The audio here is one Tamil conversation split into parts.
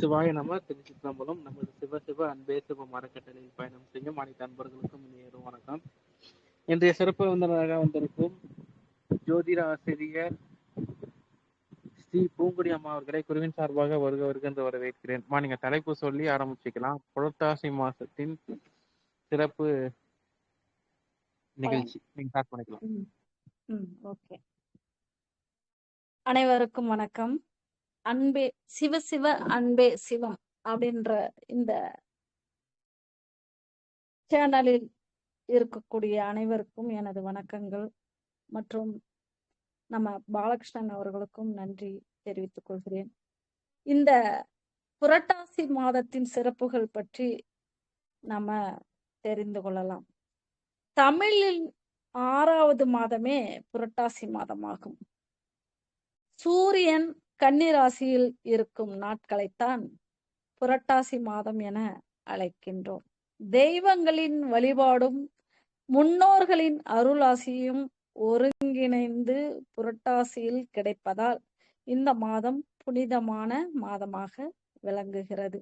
சிவாய நம திருச்சிற்றம்பலம் நமது சிவ சிவ அன்பே சிவ மரக்கட்டளையில் பயணம் செய்யும் அனைத்து அன்பர்களுக்கும் இனிய வணக்கம். இன்றைய சிறப்பு விருந்தினராக வந்திருக்கும் ஜோதிட ஆசிரியர் ஸ்ரீ பூங்குடி அம்மா அவர்களை குருவின் சார்பாக வருக வருக என்று வரவேற்கிறேன். மா நீங்க தலைப்பு சொல்லி ஆரம்பிச்சுக்கலாம். புரட்டாசி மாசத்தின் சிறப்பு நிகழ்ச்சி. நீங்க ஸ்டார்ட் பண்ணிக்கலாம். ஓகே. அனைவருக்கும் வணக்கம். அன்பே சிவ சிவ அன்பே சிவம் அப்படின்ற இந்த சேனலில் இருக்கக்கூடிய அனைவருக்கும் எனது வணக்கங்கள் மற்றும் நம்ம பாலகிருஷ்ணன் அவர்களுக்கும் நன்றி தெரிவித்துக் கொள்கிறேன். இந்த புரட்டாசி மாதத்தின் சிறப்புகள் பற்றி நம்ம தெரிந்து கொள்ளலாம். தமிழில் ஆறாவது மாதமே புரட்டாசி மாதமாகும். சூரியன் கன்னிராசியில் இருக்கும் நாட்களைத்தான் புரட்டாசி மாதம் என அழைக்கின்றோம். தெய்வங்களின் வழிபாடும் முன்னோர்களின் அருளாசியும் ஒருங்கிணைந்து புரட்டாசியில் கிடைப்பதால் இந்த மாதம் புனிதமான மாதமாக விளங்குகிறது.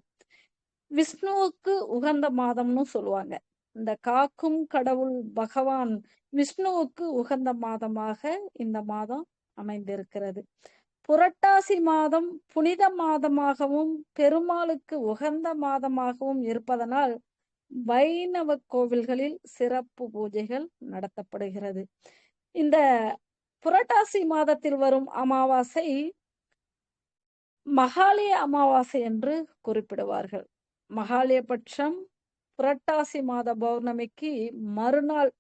விஷ்ணுவுக்கு உகந்த மாதம்னு சொல்லுவாங்க. இந்த காக்கும் கடவுள் பகவான் விஷ்ணுவுக்கு உகந்த மாதமாக இந்த மாதம் அமைந்திருக்கிறது. புரட்டாசி மாதம் புனித மாதமாகவும் பெருமாளுக்கு உகந்த மாதமாகவும் இருப்பதனால் வைணவ கோவில்களில் சிறப்பு பூஜைகள் நடத்தப்படுகிறது. இந்த புரட்டாசி மாதத்தில் வரும் அமாவாசை மகாலய அமாவாசை என்று குறிப்பிடுவார்கள். மகாலயபட்சம் புரட்டாசி மாத பௌர்ணமிக்கு மறுநாள்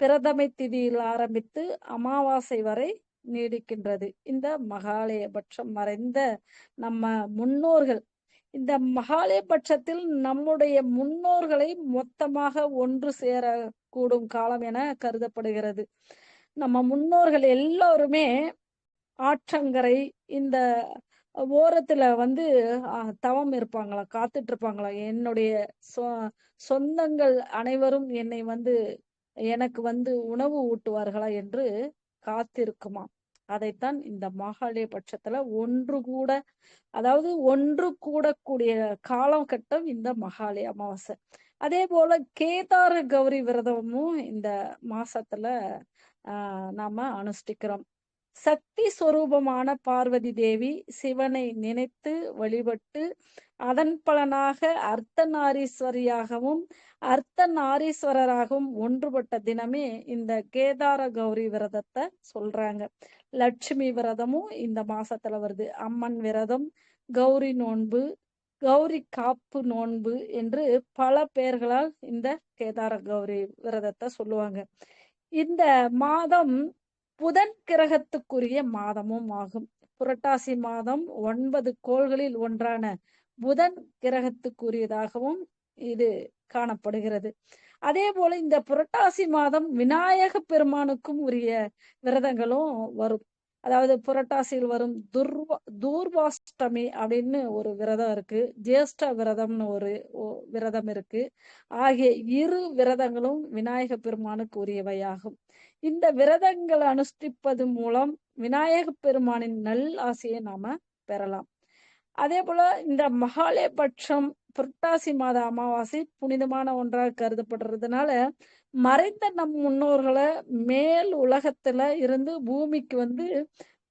பிரதமை திதியில் ஆரம்பித்து அமாவாசை வரை நீடிக்கின்றது. இந்த மகாலயபட்சம் மறைந்த நம்ம முன்னோர்கள் இந்த மகாலயபட்சத்தில் நம்முடைய முன்னோர்களை மொத்தமாக ஒன்று சேர கூடும் காலம் என கருதப்படுகிறது. நம்ம முன்னோர்கள் எல்லோருமே ஆற்றங்கரை இந்த ஓரத்துல வந்து தவம் இருப்பாங்களா காத்துட்டு இருப்பாங்களா என்னுடைய சொ சொந்தங்கள் அனைவரும் என்னை வந்து எனக்கு வந்து உணவு ஊட்டுவார்களா என்று காத்திருக்குமா? அதைத்தான் இந்த மாகாளிய பட்சத்துல ஒன்று கூட அதாவது ஒன்று கூடக்கூடிய காலகட்டம் இந்த மகாலய அமாவாசை. அதே போல கேதார கௌரி விரதமும் இந்த மாசத்துல ஆஹ் நாம அனுஷ்டிக்கிறோம். சக்தி சொரூபமான பார்வதி தேவி சிவனை நினைத்து வழிபட்டு அதன் பலனாக அர்த்தநாரீஸ்வரியாகவும் அர்த்தநாரீஸ்வரராகவும் ஒன்றுபட்ட தினமே இந்த கேதார கௌரி விரதத்தை சொல்றாங்க. லட்சுமி விரதமும் இந்த மாசத்துல வருது. அம்மன் விரதம் கௌரி நோன்பு கௌரி காப்பு நோன்பு என்று பல பெயர்களால் இந்த கேதார கௌரி விரதத்தை சொல்லுவாங்க. இந்த மாதம் புதன் கிரகத்துக்குரிய மாதமும் ஆகும். புரட்டாசி மாதம் ஒன்பது கோள்களில் ஒன்றான புதன் கிரகத்துக்குரியதாகவும் இது காணப்படுகிறது. அதே போல இந்த புரட்டாசி மாதம் விநாயக பெருமானுக்கும் உரிய விரதங்களும் வரும். அதாவது புரட்டாசியில் வரும் துர்வா தூர்வாஷ்டமி அப்படின்னு ஒரு விரதம் இருக்கு. ஜேஷ்ட விரதம்னு ஒரு விரதம் இருக்கு. ஆகிய இரு விரதங்களும் விநாயக பெருமானுக்கு உரியவையாகும். இந்த விரதங்களை அனுஷ்டிப்பது மூலம் விநாயக பெருமானின் நல் ஆசையை நாம பெறலாம். அதே போல இந்த மகாலேபட்சம் புரட்டாசி மாத அமாவாசை புனிதமான ஒன்றாக கருதப்படுறதுனால மறைந்த நம் முன்னோர்களை மேல் உலகத்துல இருந்து பூமிக்கு வந்து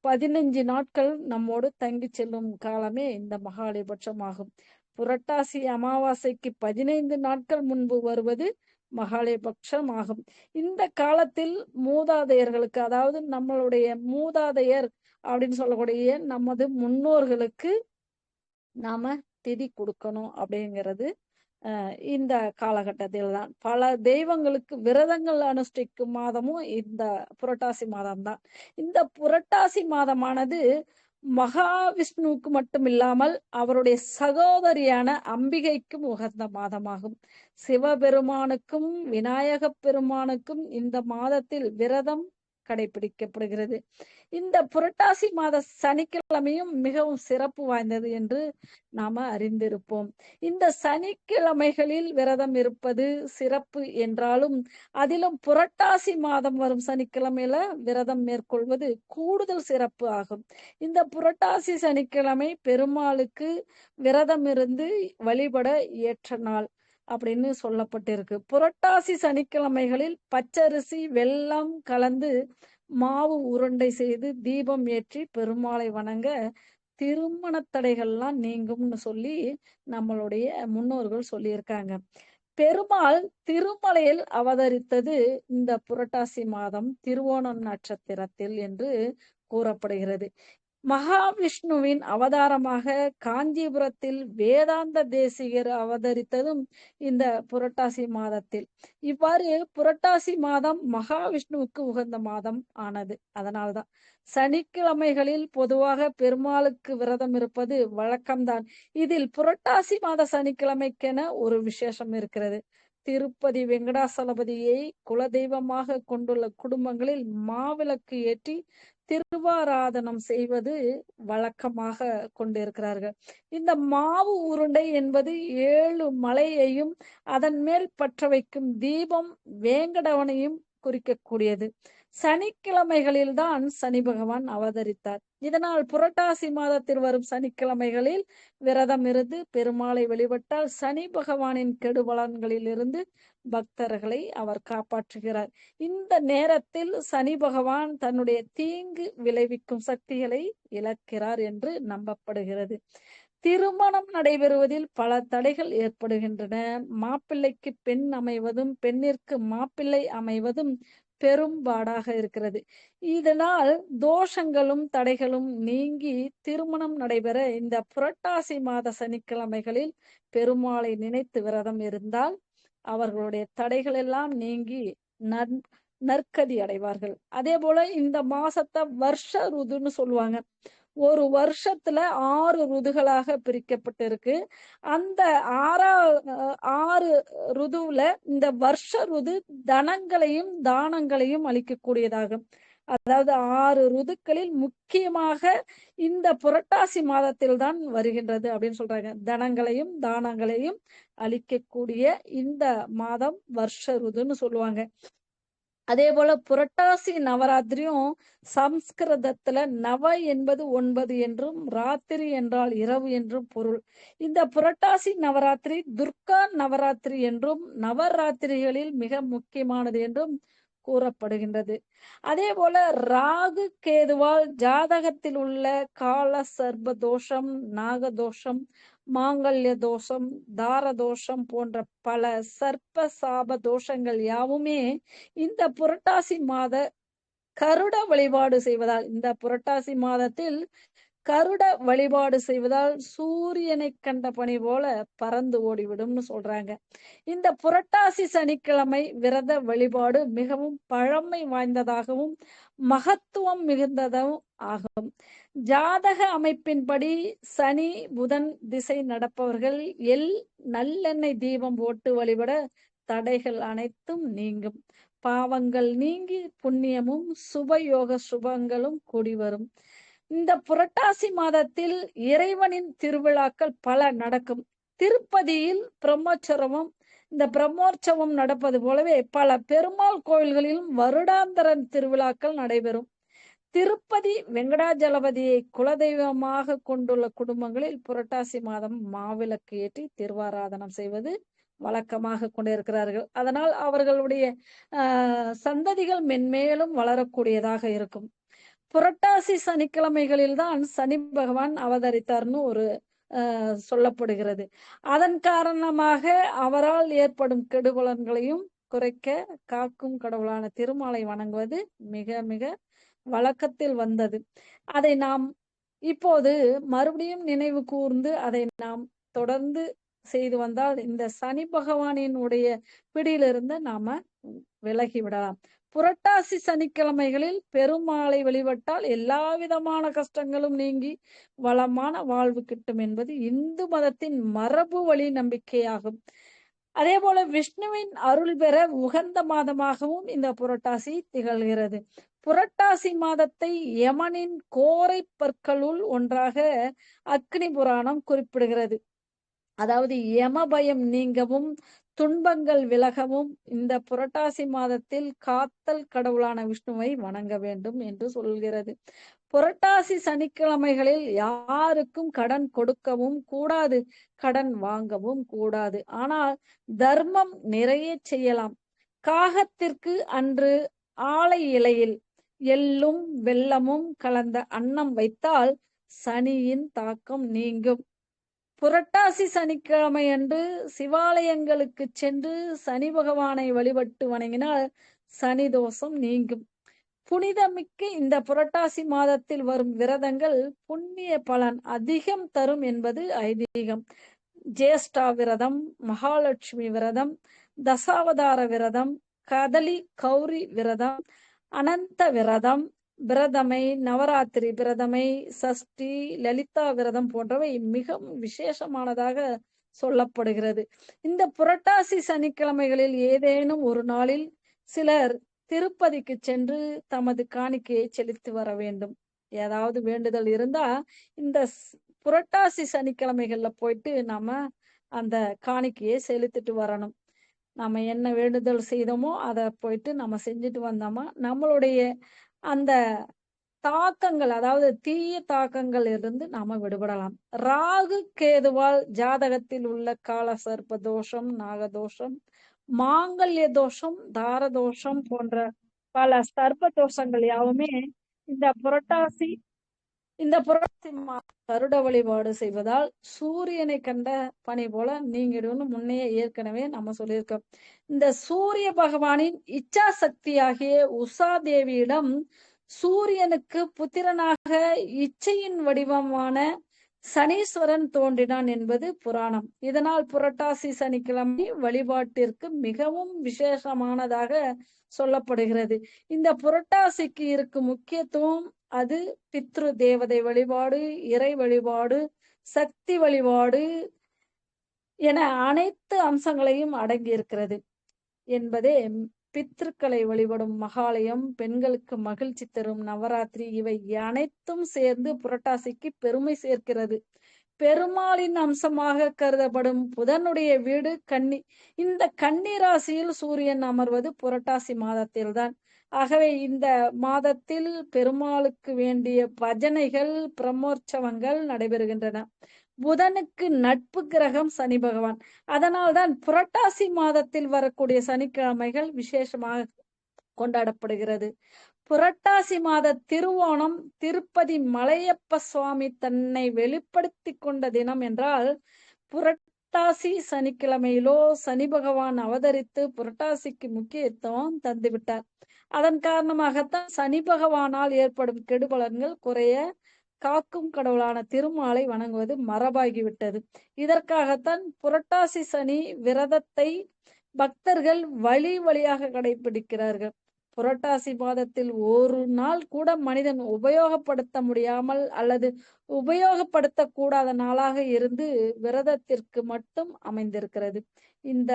பதினஞ்சு நாட்கள் நம்மோடு தங்கி செல்லும் காலமே இந்த மகாலயபட்சம் ஆகும். புரட்டாசி அமாவாசைக்கு பதினைந்து நாட்கள் முன்பு வருவது மகாலயபட்சம் ஆகும். இந்த காலத்தில் மூதாதையர்களுக்கு அதாவது நம்மளுடைய மூதாதையர் அப்படின்னு சொல்லக்கூடிய நமது முன்னோர்களுக்கு நாம திதி கொடுக்கணும் அப்படிங்கிறது இந்த காலகட்டத்தில் தான். பல தெய்வங்களுக்கு விரதங்கள் அனுஷ்டிக்கும் மாதமும் இந்த புரட்டாசி மாதம் தான். இந்த புரட்டாசி மாதமானது மகாவிஷ்ணுவுக்கு மட்டும் இல்லாமல் அவருடைய சகோதரியான அம்பிகைக்கும் உகந்த மாதமாகும். சிவபெருமானுக்கும் விநாயகப் பெருமானுக்கும் இந்த மாதத்தில் விரதம் கடைபிடிக்கப்படுகிறது. இந்த புரட்டாசி மாத சனிக்கிழமையும் மிகவும் சிறப்பு வாய்ந்தது என்று நாம அறிந்திருப்போம். இந்த சனிக்கிழமைகளில் விரதம் இருப்பது சிறப்பு என்றாலும் அதிலும் புரட்டாசி மாதம் வரும் சனிக்கிழமையில விரதம் மேற்கொள்வது கூடுதல் சிறப்பு ஆகும். இந்த புரட்டாசி சனிக்கிழமை பெருமாளுக்கு விரதம் இருந்து வழிபட ஏற்ற நாள். அப்படின்னு சொல்லப்பட்டிருக்கு. புரட்டாசி சனிக்கிழமைகளில் பச்சரிசி வெல்லம் கலந்து மாவு உருண்டை செய்து தீபம் ஏற்றி பெருமாளை வணங்க திருமண தடைகள்லாம் நீங்கும்னு சொல்லி நம்மளுடைய முன்னோர்கள் சொல்லியிருக்காங்க. பெருமாள் திருமலையில் அவதரித்தது இந்த புரட்டாசி மாதம் திருவோணம் நட்சத்திரத்தில் என்று கூறப்படுகிறது. மகாவிஷ்ணுவின் அவதாரமாக காஞ்சிபுரத்தில் வேதாந்த தேசிகர் அவதரித்ததும் இந்த புரட்டாசி மாதத்தில். இவ்வாறு புரட்டாசி மாதம் மகாவிஷ்ணுவுக்கு உகந்த மாதம் ஆனது. அதனால்தான் சனிக்கிழமைகளில் பொதுவாக பெருமாளுக்கு விரதம் இருப்பது வழக்கம்தான். இதில் புரட்டாசி மாத சனிக்கிழமைக்கென ஒரு விசேஷம் இருக்கிறது. திருப்பதி வெங்கடாசலபதியை குலதெய்வமாக கொண்டுள்ள குடும்பங்களில் மாவிளக்கு ஏற்றி திருவாராதனம் செய்வது வழக்கமாக கொண்டிருக்கிறார்கள். இந்த மாவு உருண்டை என்பது ஏழு மலையையும் அதன் மேல் பற்ற வைக்கும் தீபம் வேங்கடவனையும் குறிக்கக்கூடியது. சனிக்கிழமைகளில்தான் சனி பகவான் அவதரித்தார். இதனால் புரட்டாசி மாதத்தில் வரும் சனிக்கிழமைகளில் விரதம் இருந்து பெருமாளை வழிபட்டால் சனி பகவானின் கெடுபலன்களில் இருந்து பக்தர்களை அவர் காப்பாற்றுகிறார். இந்த நேரத்தில் சனி பகவான் தன்னுடைய தீங்கு விளைவிக்கும் சக்திகளை இழக்கிறார் என்று நம்பப்படுகிறது. திருமணம் நடைபெறுவதில் பல தடைகள் ஏற்படுகின்றன. மாப்பிள்ளைக்கு பெண் அமைவதும் பெண்ணிற்கு மாப்பிள்ளை அமைவதும் பெரும்பாடாக இருக்கிறது. இதனால் தோஷங்களும் தடைகளும் நீங்கி திருமணம் நடைபெற இந்த புரட்டாசி மாத சனிக்கிழமைகளில் பெருமாளை நினைத்து விரதம் இருந்தால் அவர்களுடைய தடைகள் எல்லாம் நீங்கி நன் நற்கதி அடைவார்கள். அதே போல இந்த மாசத்தை வருஷ ருதுன்னு சொல்லுவாங்க. ஒரு வருஷத்துல ஆறு ருதுகளாக பிரிக்கப்பட்டிருக்கு. அந்த ஆறா ஆறு ருதுவுல இந்த வருஷ ருது தனங்களையும் தானங்களையும் அளிக்கக்கூடியதாகும். அதாவது ஆறு ருதுக்களில் முக்கியமாக இந்த புரட்டாசி மாதத்தில் தான் வருகின்றது அப்படின்னு சொல்றாங்க. தனங்களையும் தானங்களையும் அளிக்கக்கூடிய இந்த மாதம் வருஷ ருதுன்னு சொல்லுவாங்க. அதே போல புரட்டாசி நவராத்திரியும் சம்ஸ்கிருதத்துல நவ என்பது ஒன்பது என்றும் ராத்திரி என்றால் இரவு என்றும் பொருள். இந்த புரட்டாசி நவராத்திரி துர்கா நவராத்திரி என்றும் நவராத்திரிகளில் மிக முக்கியமானது என்றும் கூறப்படுகின்றது. அதே போல ராகு கேதுவால் ஜாதகத்தில் உள்ள கால சர்ப தோஷம் நாகதோஷம் மாங்கல்ய தோஷம் தார தோஷம் போன்ற பல சர்ப்ப சாப தோஷங்கள் யாவுமே இந்த புரட்டாசி மாத கருட வழிபாடு செய்வதால் இந்த புரட்டாசி மாதத்தில் கருட வழிபாடு செய்வதால் சூரியனை கண்ட பணி போல பறந்து ஓடிவிடும்னு சொல்றாங்க. இந்த புரட்டாசி சனிக்கிழமை விரத வழிபாடு மிகவும் பழமை வாய்ந்ததாகவும் மகத்துவம் மிகுந்ததும் ஆகும். ஜாதக அமைப்பின்படி சனி புதன் திசை நடப்பவர்கள் எல் நல்லெண்ணெய் தீபம் போட்டு வழிபட தடைகள் அனைத்தும் நீங்கும். பாவங்கள் நீங்கி புண்ணியமும் சுபயோக சுபங்களும் கூடி வரும் இந்த புரட்டாசி மாதத்தில் இறைவனின் திருவிழாக்கள் பல நடக்கும். திருப்பதியில் பிரம்மோற்சவம் இந்த பிரம்மோற்சவம் நடப்பது போலவே பல பெருமாள் கோயில்களிலும் வருடாந்தரன் திருவிழாக்கள் நடைபெறும். திருப்பதி வெங்கடாஜலபதியை குலதெய்வமாக கொண்டுள்ள குடும்பங்களில் புரட்டாசி மாதம் மாவிளக்கு ஏற்றி திருவாராதனம் செய்வது வழக்கமாக கொண்டிருக்கிறார்கள். அதனால் அவர்களுடைய ஆஹ் சந்ததிகள் மென்மேலும் வளரக்கூடியதாக இருக்கும். புரட்டாசி சனிக்கிழமைகளில் தான் சனி பகவான் அவதரித்தார்னு ஒரு சொல்லப்படுகிறது. அதன் காரணமாக அவரால் ஏற்படும் கெடுபலன்களையும் குறைக்க காக்கும் கடவுளான திருமாலை வணங்குவது மிக மிக வழக்கத்தில் வந்தது. அதை நாம் இப்போது மறுபடியும் நினைவு கூர்ந்து அதை நாம் தொடர்ந்து செய்து வந்தால் இந்த சனி பகவானினுடைய பிடியிலிருந்து நாம விலகி விடலாம். புரட்டாசி சனிக்கிழமைகளில் பெருமாளை வழிபட்டால் எல்லா விதமான கஷ்டங்களும் நீங்கி வளமான வாழ்வு கிட்டும் என்பது இந்து மதத்தின் மரபு வழி நம்பிக்கையாகும். அதே போல விஷ்ணுவின் அருள் பெற உகந்த மாதமாகவும் இந்த புரட்டாசி திகழ்கிறது. புரட்டாசி மாதத்தை யமனின் கோரை பற்களுள் ஒன்றாக அக்னி புராணம் குறிப்பிடுகிறது. அதாவது யம பயம் நீங்கவும் துன்பங்கள் விலகவும் இந்த புரட்டாசி மாதத்தில் காத்தல் கடவுளான விஷ்ணுவை வணங்க வேண்டும் என்று சொல்கிறது. புரட்டாசி சனிக்கிழமைகளில் யாருக்கும் கடன் கொடுக்கவும் கூடாது கடன் வாங்கவும் கூடாது. ஆனால் தர்மம் நிறைய செய்யலாம். காகத்திற்கு அன்று ஆலை இலையில் எள்ளும் வெள்ளமும் கலந்த அன்னம் வைத்தால் சனியின் தாக்கம் நீங்கும். புரட்டாசி சனிக்கிழமை அன்று சிவாலயங்களுக்கு சென்று சனி பகவானை வழிபட்டு வணங்கினால் சனி தோஷம் நீங்கும். புனிதமிக்க இந்த புரட்டாசி மாதத்தில் வரும் விரதங்கள் புண்ணிய பலன் அதிகம் தரும் என்பது ஐதீகம். ஜேஷ்டா விரதம் மகாலட்சுமி விரதம் தசாவதார விரதம் கதலி கௌரி விரதம் அனந்த விரதம் விரதமை நவராத்திரி விரதமை சஷ்டி லலிதா விரதம் போன்றவை மிகவும் விசேஷமானதாக சொல்லப்படுகிறது. இந்த புரட்டாசி சனிக்கிழமைகளில் ஏதேனும் ஒரு நாளில் சிலர் திருப்பதிக்கு சென்று தமது காணிக்கையை செலுத்தி வர வேண்டும். ஏதாவது வேண்டுதல் இருந்தா இந்த புரட்டாசி சனிக்கிழமைகள்ல போயிட்டு நம்ம அந்த காணிக்கையை செலுத்திட்டு வரணும். நம்ம என்ன வேண்டுதல் செய்தோமோ அதை போயிட்டு நம்ம செஞ்சுட்டு வந்தோமா நம்மளுடைய அந்த தாக்கங்கள் அதாவது தீய தாக்கங்கள் இருந்து நாம விடுபடலாம். ராகு கேதுவால் ஜாதகத்தில் உள்ள கால சர்ப்ப தோஷம் நாகதோஷம் மாங்கல்ய தோஷம் தார தோஷம் போன்ற பல சர்ப்ப தோஷங்கள் யாவுமே இந்த புரட்டாசி இந்த புரட்சி மா- கருட வழிபாடு செய்வதால் சூரியனை கண்ட பணி போல நீங்கிடும்னு முன்னே ஏற்கனவே நம்ம சொல்லியிருக்கோம். இந்த சூரிய பகவானின் இச்சா சக்தியாகிய உஷா தேவியிடம் சூரியனுக்கு புத்திரனாக இச்சையின் வடிவமான சனீஸ்வரன் தோன்றினான் என்பது புராணம். இதனால் புரட்டாசி சனிக்கிழமை வழிபாட்டிற்கு மிகவும் விசேஷமானதாக சொல்லப்படுகிறது. இந்த புரட்டாசிக்கு இருக்கும் முக்கியத்துவம் அது பித்ரு தேவதை வழிபாடு இறை வழிபாடு சக்தி வழிபாடு என அனைத்து அம்சங்களையும் அடங்கியிருக்கிறது என்பதே பித்ருக்களை வழிபடும் மகாலயம். பெண்களுக்கு மகிழ்ச்சி தரும் நவராத்திரி இவை அனைத்தும் சேர்ந்து புரட்டாசிக்கு பெருமை சேர்க்கிறது. பெருமாளின் அம்சமாக கருதப்படும் புதனுடைய வீடு கன்னி இந்த கன்னி ராசியில் சூரியன் அமர்வது புரட்டாசி மாதத்தில்தான். ஆகவே இந்த மாதத்தில் பெருமாளுக்கு வேண்டிய பஜனைகள் பிரமோற்சவங்கள் நடைபெறுகின்றன. புதனுக்கு நட்பு கிரகம் சனி பகவான். அதனால்தான் புரட்டாசி மாதத்தில் வரக்கூடிய சனிக்கிழமைகள் விசேஷமாக கொண்டாடப்படுகிறது. புரட்டாசி மாத திருவோணம் திருப்பதி மலையப்ப சுவாமி தன்னை வெளிப்படுத்தி கொண்ட தினம் என்றால் புரட்டாசி சனிக்கிழமையிலோ சனி பகவான் அவதரித்து புரட்டாசிக்கு முக்கியத்துவம் தந்துவிட்டார். அதன் காரணமாகத்தான் சனி பகவானால் ஏற்படும் கெடுபலன்கள் குறைய காக்கும் கடவுளான திருமாலை வணங்குவது மரபாகிவிட்டது. இதற்காகத்தான் புரட்டாசி சனி விரதத்தை பக்தர்கள் வழி வழியாக கடைபிடிக்கிறார்கள். புரட்டாசி மாதத்தில் ஒரு நாள் கூட மனிதன் உபயோகப்படுத்த முடியாமல் அல்லது உபயோகப்படுத்த கூடாத நாளாக இருந்து விரதத்திற்கு மட்டும் அமைந்திருக்கிறது. இந்த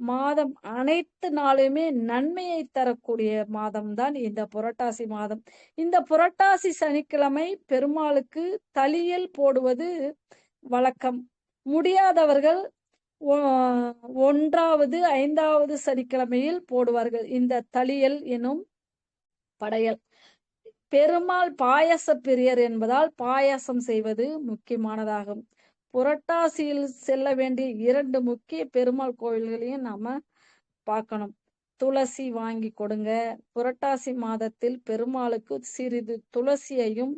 மாதம் அனைத்து நாளுமே நன்மையை தரக்கூடிய மாதம்தான் இந்த புரட்டாசி மாதம். இந்த புரட்டாசி சனிக்கிழமை பெருமாளுக்கு தளியல் போடுவது வழக்கம். முடியாதவர்கள் ஒன்றாவது ஐந்தாவது சனிக்கிழமையில் போடுவார்கள். இந்த தளியல் எனும் படையல். பெருமாள் பாயச பிரியர் என்பதால் பாயாசம் செய்வது முக்கியமானதாகும். புரட்டாசியில் செல்ல வேண்டிய இரண்டு முக்கிய பெருமாள் கோவில்களையும் நாம பார்க்கணும். துளசி வாங்கி கொடுங்க. புரட்டாசி மாதத்தில் பெருமாளுக்கு சிறிது துளசியையும்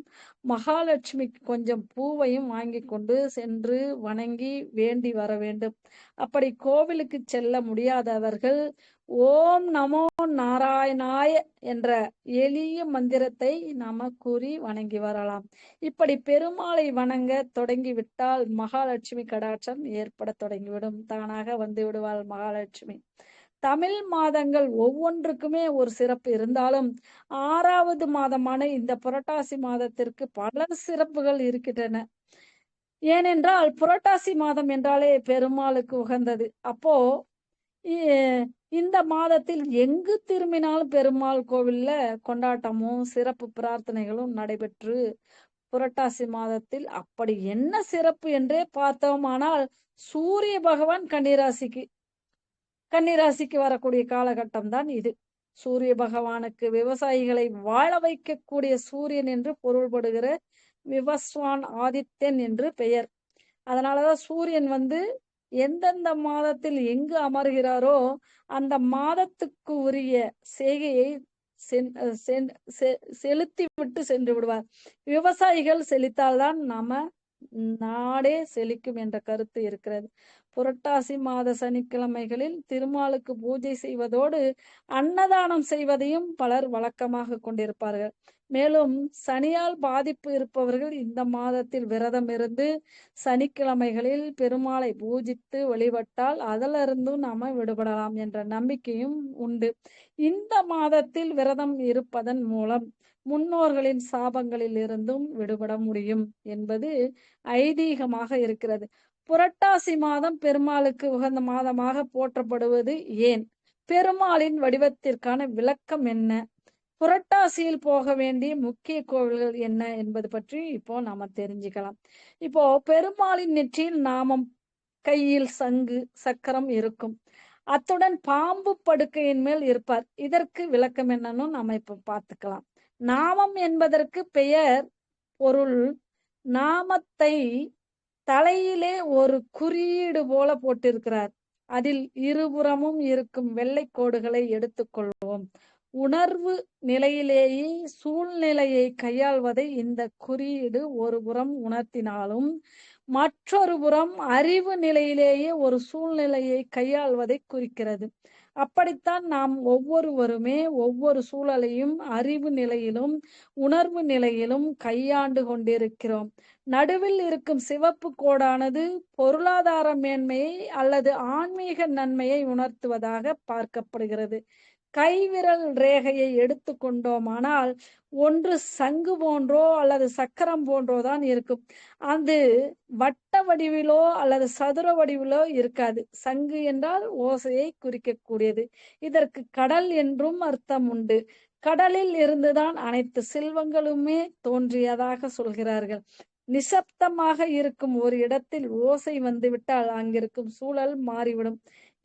மகாலட்சுமிக்கு கொஞ்சம் பூவையும் வாங்கி கொண்டு சென்று வணங்கி வேண்டி வர வேண்டும். அப்படி கோவிலுக்கு செல்ல முடியாதவர்கள் ஓம் நமோ நாராயணாய என்ற எளிய மந்திரத்தை நாம கூறி வணங்கி வரலாம். இப்படி பெருமாளை வணங்க தொடங்கிவிட்டால் மகாலட்சுமி கடாட்சம் ஏற்பட தொடங்கிவிடும். தானாக வந்து விடுவாள் மகாலட்சுமி. தமிழ் மாதங்கள் ஒவ்வொன்றுக்குமே ஒரு சிறப்பு இருந்தாலும் ஆறாவது மாதமான இந்த புரட்டாசி மாதத்திற்கு பல சிறப்புகள் இருக்கின்றன. ஏனென்றால் புரட்டாசி மாதம் என்றாலே பெருமாளுக்கு உகந்தது. அப்போ இந்த மாதத்தில் எங்கு திரும்பினாலும் பெருமாள் கோவில்ல கொண்டாட்டமும் சிறப்பு பிரார்த்தனைகளும் நடைபெற்று புரட்டாசி மாதத்தில் அப்படி என்ன சிறப்பு என்றே பார்த்தோமானால் சூரிய பகவான் கன்னிராசிக்கு. கன்னிராசிக்கு வரக்கூடிய காலகட்டம் தான் இது. சூரிய பகவானுக்கு விவசாயிகளை வாழ வைக்கக்கூடிய சூரியன் என்று பொருள்படுகிற விவஸ்வான் ஆதித்யன் என்று பெயர். அதனாலதான் சூரியன் வந்து எந்தெந்த மாதத்தில் எங்கு அமர்கிறாரோ அந்த மாதத்துக்கு உரிய செய்கையை சென்- செ- செலுத்தி விட்டு சென்று விடுவார். விவசாயிகள் செழித்தால்தான் நம்ம நாடே செழிக்கும் என்ற கருத்து இருக்கிறது. புரட்டாசி மாத சனிக்கிழமைகளில் திருமாலுக்கு பூஜை செய்வதோடு அன்னதானம் செய்வதையும் பலர் வழக்கமாக கொண்டிருப்பார்கள். மேலும் சனியால் பாதிப்பு இருப்பவர்கள் இந்த மாதத்தில் விரதம் இருந்து சனிக்கிழமைகளில் பெருமாளை பூஜித்து வழிபட்டால் அதிலிருந்தும் நாம விடுபடலாம் என்ற நம்பிக்கையும் உண்டு. இந்த மாதத்தில் விரதம் இருப்பதன் மூலம் முன்னோர்களின் சாபங்களில் இருந்தும் விடுபட முடியும் என்பது ஐதீகமாக இருக்கிறது. புரட்டாசி மாதம் பெருமாளுக்கு உகந்த மாதமாக போற்றப்படுவது ஏன்? பெருமாளின் வடிவத்திற்கான விளக்கம் என்ன? புரட்டாசியில் போக வேண்டிய முக்கிய கோவில்கள் என்ன என்பது பற்றி இப்போ நாம தெரிஞ்சுக்கலாம். இப்போ பெருமாளின் நெற்றியில் நாமம் கையில் சங்கு சக்கரம் இருக்கும். அத்துடன் பாம்பு படுக்கையின் மேல் இருப்பார். இதற்கு விளக்கம் என்னன்னு நாம இப்ப பார்த்துக்கலாம். நாமம் என்பதற்கு பெயர் பொருள். நாமத்தை தலையிலே ஒரு குறியீடு போல போட்டிருக்கிறார். அதில் இருபுறமும் இருக்கும் வெள்ளை கோடுகளை எடுத்துக்கொள்வோம் உணர்வு நிலையிலேயே சூழ்நிலையை கையாள்வதை இந்த குறியீடு ஒரு புறம் உணர்த்தினாலும் மற்றொரு புறம் அறிவு நிலையிலேயே ஒரு சூழ்நிலையை கையாள்வதை குறிக்கிறது. அப்படித்தான் நாம் ஒவ்வொருவருமே ஒவ்வொரு சூழலையும் அறிவு நிலையிலும் உணர்வு நிலையிலும் கையாண்டு கொண்டிருக்கிறோம். நடுவில் இருக்கும் சிவப்பு கோடானது பொருளாதார மேன்மையை அல்லது ஆன்மீக நன்மையை உணர்த்துவதாக பார்க்கப்படுகிறது. கைவிரல் ரேகையை எடுத்துக்கொண்டோமானால் ஒன்று சங்கு போன்றோ அல்லது சக்கரம் போன்றோ தான் இருக்கும். அது வட்ட வடிவிலோ அல்லது சதுர வடிவிலோ இருக்காது. சங்கு என்றால் ஓசையை குறிக்கக்கூடியது. இதற்கு கடல் என்றும் அர்த்தம் உண்டு. கடலில் இருந்துதான் அனைத்து செல்வங்களுமே தோன்றியதாக சொல்கிறார்கள். நிசப்தமாக இருக்கும் ஒரு இடத்தில் ஓசை வந்துவிட்டால் அங்கிருக்கும் சூழல் மாறிவிடும்.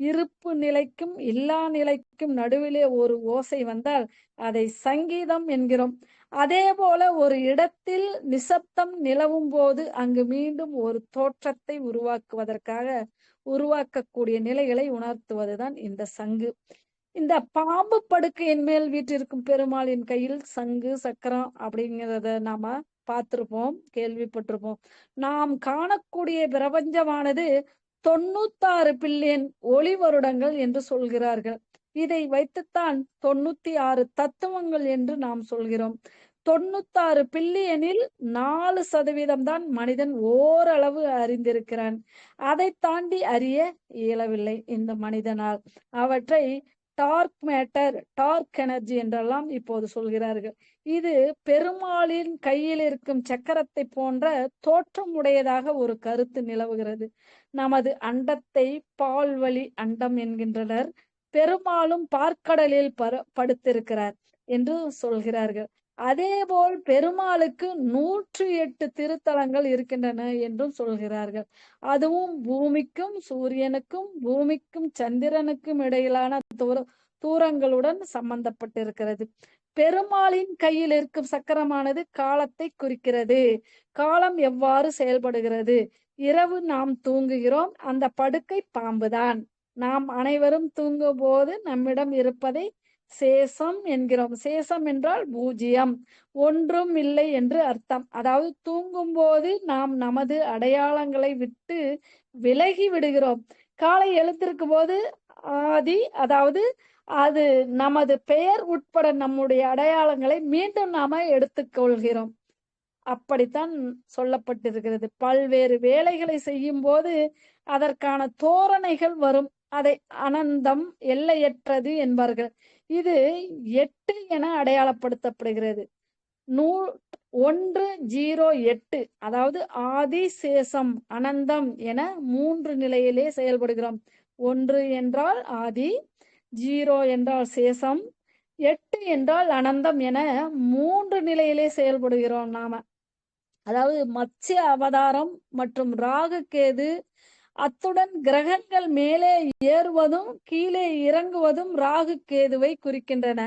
இருப்பு நிலைக்கும் இல்லா நிலைக்கும் நடுவிலே ஒரு ஓசை வந்தால் அதை சங்கீதம் என்கிறோம். அதே போல ஒரு இடத்தில் நிசப்தம் நிலவும் போது அங்கு மீண்டும் ஒரு தோற்றத்தை உருவாக்குவதற்காக உருவாக்கக்கூடிய நிலைகளை உணர்த்துவதுதான் இந்த சங்கு. இந்த பாம்பு படுக்கையின் மேல் வீட்டிற்கும் பெருமாளின் கையில் சங்கு சக்கரம் அப்படிங்கிறத நாம பார்த்திருப்போம் கேள்விப்பட்டிருப்போம். நாம் காணக்கூடிய பிரபஞ்சமானது தொண்ணூத்தாறு பில்லியன் ஒளி வருடங்கள் என்று சொல்கிறார்கள். இதை வைத்துத்தான் தொண்ணூத்தி ஆறு தத்துவங்கள் என்று நாம் சொல்கிறோம். தொண்ணூத்தாறு பில்லியனில் நாலு சதவீதம் தான் மனிதன் ஓரளவு அறிந்திருக்கிறான். அதை தாண்டி அறிய இயலவில்லை இந்த மனிதனால். அவற்றை டார்க் மேட்டர் டார்க் எனர்ஜி என்றெல்லாம் இப்போது சொல்கிறார்கள். இது பெருமாளின் கையில் இருக்கும் சக்கரத்தை போன்ற தோற்றம் உடையதாக ஒரு கருத்து நிலவுகிறது. நமது அண்டத்தை பால்வழி அண்டம் என்கின்றனர். பெருமாளும் பார்க்கடலில் பர படுத்திருக்கிறார் என்று சொல்கிறார்கள். அதேபோல் பெருமாளுக்கு நூற்றி எட்டு திருத்தலங்கள் இருக்கின்றன என்றும் சொல்கிறார்கள். அதுவும் பூமிக்கும் சூரியனுக்கும் பூமிக்கும் சந்திரனுக்கும் இடையிலான தூர தூரங்களுடன் சம்பந்தப்பட்டிருக்கிறது. பெருமாளின் கையில் இருக்கும் சக்கரமானது காலத்தை குறிக்கிறது. காலம் எவ்வாறு செயல்படுகிறது? இரவு நாம் தூங்குகிறோம் அந்த படுக்கை பாம்புதான். நாம் அனைவரும் தூங்கும் போது நம்மிடம் இருப்பதை சேசம் என்கிறோம். சேசம் என்றால் பூஜ்ஜியம். ஒன்றும் இல்லை என்று அர்த்தம். அதாவது தூங்கும் போது நாம் நமது அடையாளங்களை விட்டு விலகி விடுகிறோம். காலை எழுந்திருக்கும் போது ஆதி அதாவது அது நமது பெயர் உட்பட நம்முடைய அடையாளங்களை மீண்டும் நாம எடுத்துக்கொள்கிறோம். அப்படித்தான் சொல்லப்பட்டிருக்கிறது. பல்வேறு வேலைகளை செய்யும் போது அதற்கான தோரணைகள் வரும். அதை அனந்தம் எல்லையற்றது என்பார்கள். இது எட்டு என அடையாளப்படுத்தப்படுகிறது. நூ ஒன்று ஜீரோ எட்டு அதாவது ஆதி சேஷம் அனந்தம் என மூன்று நிலையிலே செயல்படுகிறோம். ஒன்று என்றால் ஆதி ஜீரோ என்றால் சேஷம் எட்டு என்றால் அனந்தம் என மூன்று நிலையிலே செயல்படுகிறோம் நாம. அதாவது மத்ய அவதாரம் மற்றும் ராகு கேது அத்துடன் கிரகங்கள் மேலே ஏறுவதும் கீழே இறங்குவதும் ராகு கேதுவை குறிக்கின்றன.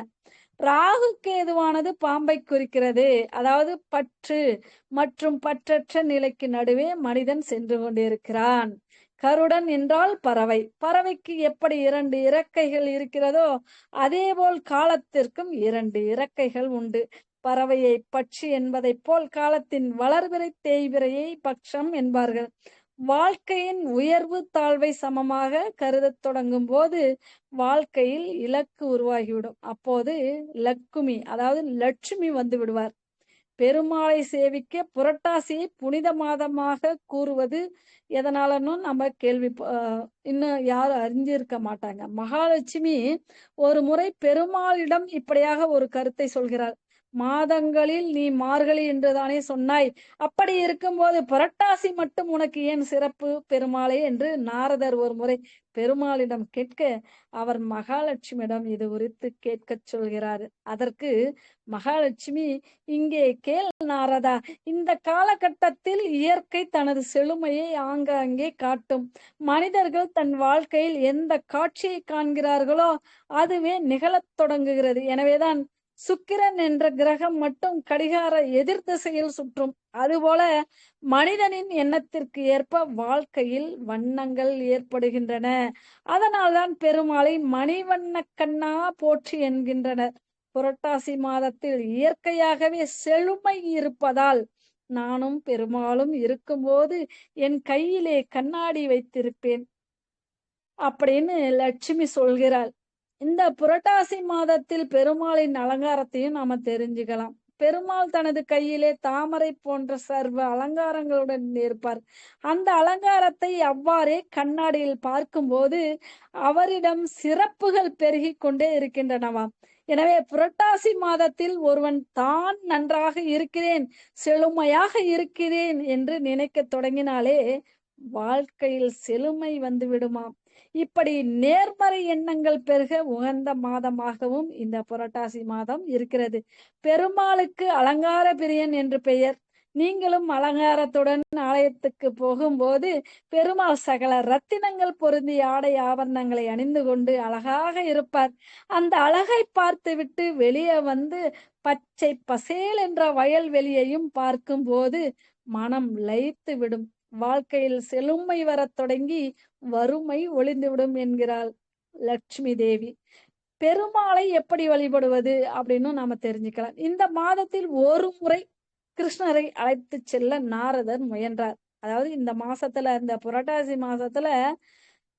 ராகு கேதுவானது பாம்பை குறிக்கிறது. அதாவது பற்று மற்றும் பற்றற்ற நிலைக்கு நடுவே மனிதன் சென்று கொண்டிருக்கிறான். கருடன் என்றால் பறவை. பறவைக்கு எப்படி இரண்டு இறக்கைகள் இருக்கிறதோ அதேபோல் காலத்திற்கும் இரண்டு இறக்கைகள் உண்டு. பறவையை பட்சி என்பதைப் போல் காலத்தின் வளர்பிறை தேய்பிறையை பட்சம் என்பார்கள். வாழ்க்கையின் உயர்வு தாழ்வை சமமாக கருதத் தொடங்கும் போது வாழ்க்கையில் இலக்கு உருவாகிவிடும். அப்போது லக்குமி அதாவது லட்சுமி வந்து விடுவார். பெருமாளை சேவிக்க புரட்டாசியை புனித மாதமாக கூறுவது எதனாலன்னு நம்ம கேள்வி இன்னும் யாரும் அறிஞ்சிருக்க மாட்டாங்க. மகாலட்சுமி ஒரு முறை பெருமாளிடம் இப்படியாக ஒரு கருத்தை சொல்கிறார் மாதங்களில் நீ மார்கழி என்றுதானே சொன்னாய். அப்படி இருக்கும்போது புரட்டாசி மட்டும் உனக்கு ஏன் சிறப்பு? பெருமாளே என்று நாரதர் ஒரு முறை பெருமாளிடம் கேட்க அவர் மகாலட்சுமியிடம் இது குறித்து கேட்கச் சொல்கிறார். அதற்கு மகாலட்சுமி இங்கே கேள் நாரதா இந்த காலகட்டத்தில் இயற்கை தனது செழுமையை ஆங்காங்கே காட்டும். மனிதர்கள் தன் வாழ்க்கையில் எந்த காட்சியை காண்கிறார்களோ அதுவே நிகழத் தொடங்குகிறது. எனவேதான் சுக்கிரன் என்ற கிரகம் மட்டும் கடிகார எதிர் திசையில் சுற்றும். அதுபோல மனிதனின் எண்ணத்திற்கு ஏற்ப வாழ்க்கையில் வண்ணங்கள் ஏற்படுகின்றன. அதனால்தான் பெருமாளை மணிவண்ண கண்ணா போற்றி என்கின்றனர். புரட்டாசி மாதத்தில் இயற்கையாகவே செழுமை இருப்பதால் நானும் பெருமாளும் இருக்கும்போது என் கையிலே கண்ணாடி வைத்திருப்பேன். அப்படின்னு லட்சுமி சொல்கிறாள். இந்த புரட்டாசி மாதத்தில் பெருமாளின் அலங்காரத்தையும் நாம தெரிஞ்சுக்கலாம். பெருமாள் தனது கையிலே தாமரை போன்ற சர்வ அலங்காரங்களுடன் இருப்பார் அந்த அலங்காரத்தை அவ்வாறே கண்ணாடியில் பார்க்கும்போது அவரிடம் சிறப்புகள் பெருகி கொண்டே இருக்கின்றனவாம் எனவே புரட்டாசி மாதத்தில் ஒருவன் தான் நன்றாக இருக்கிறேன் செழுமையாக இருக்கிறேன் என்று நினைக்க தொடங்கினாலே வாழ்க்கையில் செழுமை வந்து விடுமாம். இப்படி நேர்மறை எண்ணங்கள் பெருக உகந்த மாதமாகவும் இந்த புரட்டாசி மாதம் இருக்கிறது. பெருமாளுக்கு அலங்கார பிரியன் என்று பெயர். நீங்களும் அலங்காரத்துடன் ஆலயத்துக்கு போகும்போது பெருமாள் சகல ரத்தினங்கள் பொருந்திய ஆடை ஆபரணங்களை அணிந்து கொண்டு அழகாக இருப்பார். அந்த அழகை பார்த்துவிட்டு வெளியே வந்து பச்சை பசேல் என்ற வயல்வெளியையும் பார்க்கும்போது மனம் லயித்து விடும் வாழ்க்கையில் செழுமை வரத் தொடங்கி வறுமை ஒளிந்துவிடும் என்கிறாள் லட்சுமி தேவி. பெருமாளை எப்படி வழிபடுவது அப்படின்னு நாம தெரிஞ்சுக்கலாம். இந்த மாதத்தில் ஒரு முறை கிருஷ்ணரை அழைத்து செல்ல நாரதர் முயன்றார். அதாவது இந்த மாசத்துல இந்த புரட்டாசி மாசத்துல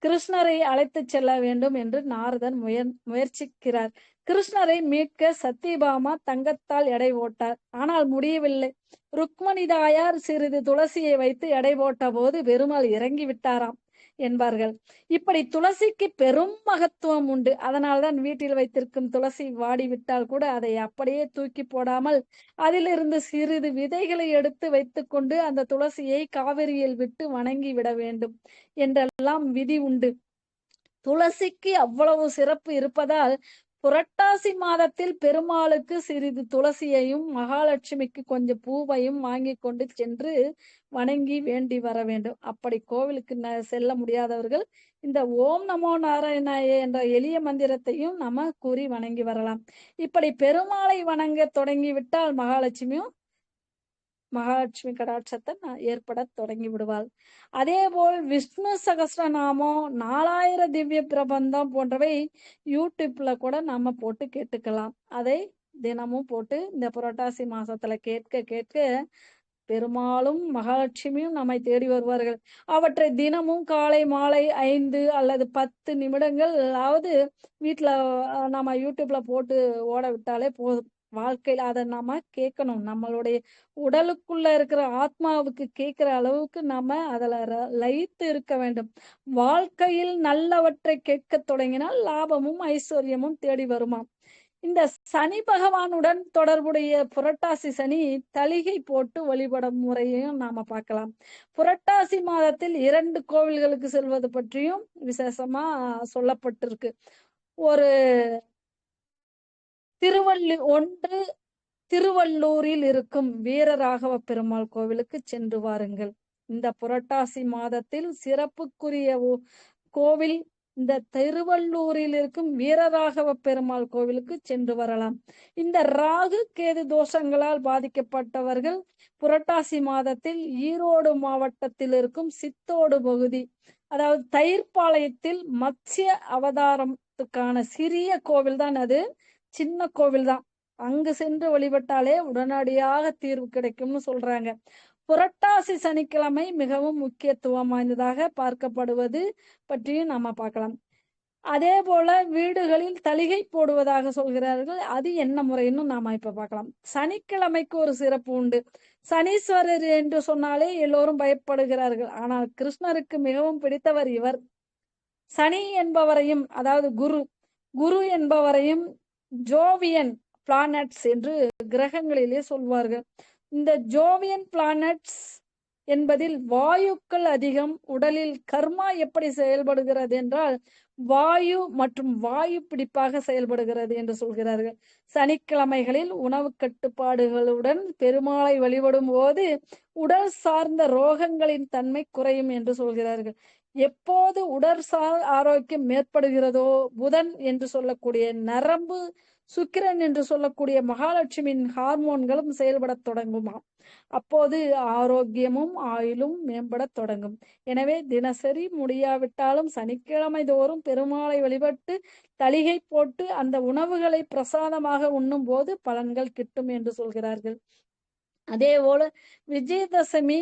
கிருஷ்ணரை அழைத்து செல்ல வேண்டும் என்று நாரதன் முயன் முயற்சிக்கிறார். கிருஷ்ணரை மீட்க சத்தியபாமா தங்கத்தால் எடை போட்டார். ஆனால் முடியவில்லை. ருக்மணி தாயார் சிறிது துளசியை வைத்து எடை போட்ட போது பெருமாள் இறங்கி விட்டாராம் என்பார்கள். இப்படி துளசிக்கு பெரும் மகத்துவம் உண்டு. அதனால்தான் வீட்டில் வைத்திருக்கும் துளசி வாடிவிட்டால் கூட அதை அப்படியே தூக்கி போடாமல் அதிலிருந்து சிறிது விதைகளை எடுத்து வைத்துக்கொண்டு அந்த துளசியை காவிரியில் விட்டு வணங்கி விட வேண்டும். என்றெல்லாம் விதி உண்டு. துளசிக்கு அவ்வளவு சிறப்பு இருப்பதால் புரட்டாசி மாதத்தில் பெருமாளுக்கு சிறிது துளசியையும் மகாலட்சுமிக்கு கொஞ்சம் பூவையும் வாங்கி கொண்டு சென்று வணங்கி வேண்டி வர வேண்டும். அப்படி கோவிலுக்கு செல்ல முடியாதவர்கள் இந்த ஓம் நமோ நாராயணாயே என்ற எளிய மந்திரத்தையும் நம்ம கூறி வணங்கி வரலாம். இப்படி பெருமாளை வணங்க தொடங்கிவிட்டால் மகாலட்சுமியும் மகாலட்சுமி கடாட்சத்தை ஏற்பட தொடங்கி விடுவாள். அதே போல் விஷ்ணு சகசிரநாமம் நாலாயிர திவ்ய பிரபந்தம் போன்றவை யூடியூப்ல கூட நம்ம போட்டு கேட்டுக்கலாம். அதை தினமும் போட்டு இந்த புரட்டாசி மாசத்துல கேட்க கேட்க பெருமாளும் மகாலட்சுமியும் நம்மை தேடி வருவார்கள். அவற்றை தினமும் காலை மாலை ஐந்து அல்லது பத்து நிமிடங்கள் அதாவது வீட்டுல நம்ம யூடியூப்ல போட்டு ஓட விட்டாலே போதும். வாழ்க்கையில அதை நாம கேட்கணும். நம்மளுடைய உடலுக்குள்ள இருக்கிற ஆத்மாவுக்கு கேட்கிற அளவுக்கு நாம அதுல லயித்து இருக்க வேண்டும். வாழ்க்கையில் நல்லவற்றை கேட்க தொடங்கினால் லாபமும் ஐஸ்வர்யமும் தேடி வருமாம். இந்த சனி பகவானுடன் தொடர்புடைய புரட்டாசி சனி தலிகை போட்டு வழிபடும் முறையையும் நாம பார்க்கலாம். புரட்டாசி மாதத்தில் இரண்டு கோவில்களுக்கு செல்வது பற்றியும் விசேஷமா சொல்லப்பட்டிருக்கு. ஒரு திருவள்ளு ஒன்று திருவள்ளூரில் இருக்கும் வீரராகவ பெருமாள் கோவிலுக்கு சென்று வாருங்கள். இந்த புரட்டாசி மாதத்தில் சிறப்புக்குரிய கோவில் இந்த திருவள்ளூரில் இருக்கும் வீரராகவ பெருமாள் கோவிலுக்கு சென்று வரலாம். இந்த ராகு கேது தோஷங்களால் பாதிக்கப்பட்டவர்கள் புரட்டாசி மாதத்தில் ஈரோடு மாவட்டத்தில் இருக்கும் சித்தோடு பகுதி அதாவது தயிர்பாளையத்தில் மத்திய அவதாரத்துக்கான சிறிய கோவில் தான் அது. சின்ன கோவில் தான் அங்கு சென்று வழிபட்டாலே உடனடியாக தீர்வு கிடைக்கும்னு சொல்றாங்க. புரட்டாசி சனிக்கிழமை மிகவும் முக்கியத்துவம் வாய்ந்ததாக பார்க்கப்படுவது பற்றியும் நாம பார்க்கலாம். அதே போல வீடுகளில் தளிகை போடுவதாக சொல்கிறார்கள். அது என்ன முறைன்னு நாம இப்ப பார்க்கலாம். சனிக்கிழமைக்கு ஒரு சிறப்பு உண்டு. சனீஸ்வரர் என்று சொன்னாலே எல்லோரும் பயப்படுகிறார்கள். ஆனால் கிருஷ்ணருக்கு மிகவும் பிடித்தவர் இவர். சனி என்பவரையும் அதாவது குரு குரு என்பவரையும் ஜோவியன் பிளானட்ஸ் என்று கிரகங்களிலே சொல்வார்கள். இந்த ஜோவியன் பிளானட்ஸ் என்பதில் வாயுக்கள் அதிகம் உடலில் கர்மா எப்படி செயல்படுகிறது என்றால் வாயு மற்றும் வாயு பிடிப்பாக செயல்படுகிறது என்று சொல்கிறார்கள். சனிக்கிழமைகளில் உணவு கட்டுப்பாடுகளுடன் பெருமாளை வழிபடும் போது உடல் சார்ந்த ரோகங்களின் தன்மை குறையும் என்று சொல்கிறார்கள். எப்போது உடற்சார் ஆரோக்கியம் மேற்படுகிறதோ புதன் என்று சொல்லக்கூடிய நரம்பு சுக்கிரன் என்று சொல்லக்கூடிய மகாலட்சுமியின் ஹார்மோன்களும் செயல்படத் தொடங்குமாம். அப்போது ஆரோக்கியமும் ஆயுளும் மேம்படத் தொடங்கும். எனவே தினசரி முடியாவிட்டாலும் சனிக்கிழமை தோறும் பெருமாளை வழிபட்டு தளிகை போட்டு அந்த உணவுகளை பிரசாதமாக உண்ணும் போது பலன்கள் கிட்டும் என்று சொல்கிறார்கள். அதே போல விஜயதசமி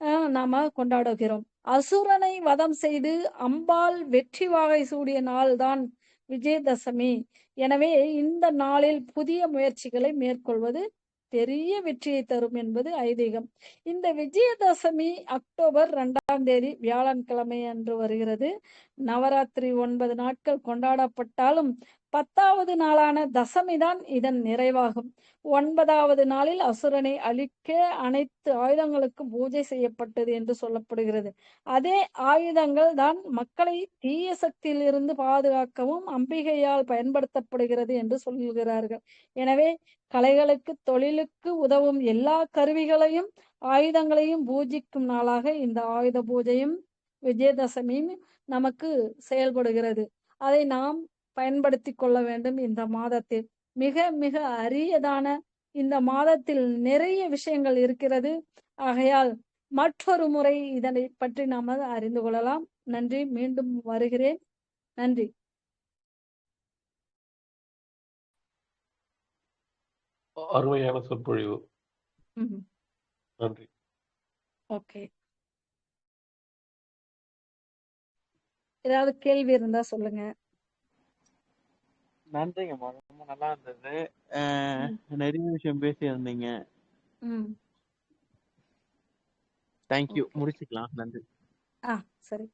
ஆஹ், நாம கொண்டாடுகிறோம். அசுரனை வதம் செய்து அம்பாள் வெற்றி வாகை சூடிய நாள்தான் விஜயதசமி. எனவே இந்த நாளில் புதிய முயற்சிகளை மேற்கொள்வது பெரிய வெற்றியை தரும் என்பது ஐதீகம். இந்த விஜயதசமி அக்டோபர் இரண்டாம் தேதி வியாழன் கிழமை அன்று வருகிறது. நவராத்திரி ஒன்பது நாட்கள் கொண்டாடப்பட்டாலும் பத்தாவது நாளான தசமி தான் இதன் நிறைவாகும். ஒன்பதாவது நாளில் அசுரனை அழிக்க அனைத்து ஆயுதங்களுக்கும் பூஜை செய்யப்பட்டது என்று சொல்லப்படுகிறது. அதே ஆயுதங்கள் தான் மக்களை தீய சக்தியிலிருந்து பாதுகாக்கவும் அம்பிகையால் பயன்படுத்தப்படுகிறது என்று சொல்கிறார்கள். எனவே கலைகளுக்கு தொழிலுக்கு உதவும் எல்லா கருவிகளையும் ஆயுதங்களையும் பூஜிக்கும் நாளாக இந்த ஆயுத பூஜையும் விஜயதசமியும் நமக்கு செயல்படுகிறது. அதை நாம் பயன்படுத்தி கொள்ள வேண்டும் இந்த மாதத்தில். மிக மிக அரியதான இந்த மாதத்தில் நிறைய விஷயங்கள் இருக்கிறது. ஆகையால் மற்றொரு முறை இதனை பற்றி நாம் அறிந்து கொள்ளலாம். நன்றி. மீண்டும் வருகிறேன். நன்றி. அருமையான சொற்பொழிவு. நன்றி. ஓகே. ஏதாவது கேள்வி இருந்தா சொல்லுங்க. நன்றிங்கம்மா ரொம்ப நல்லா இருந்தது. நிறைய விஷயம் பேசி இருந்தீங்க ம் தேங்க்யூ. முடிச்சுக்கலாம். நன்றி. ஆ சரி.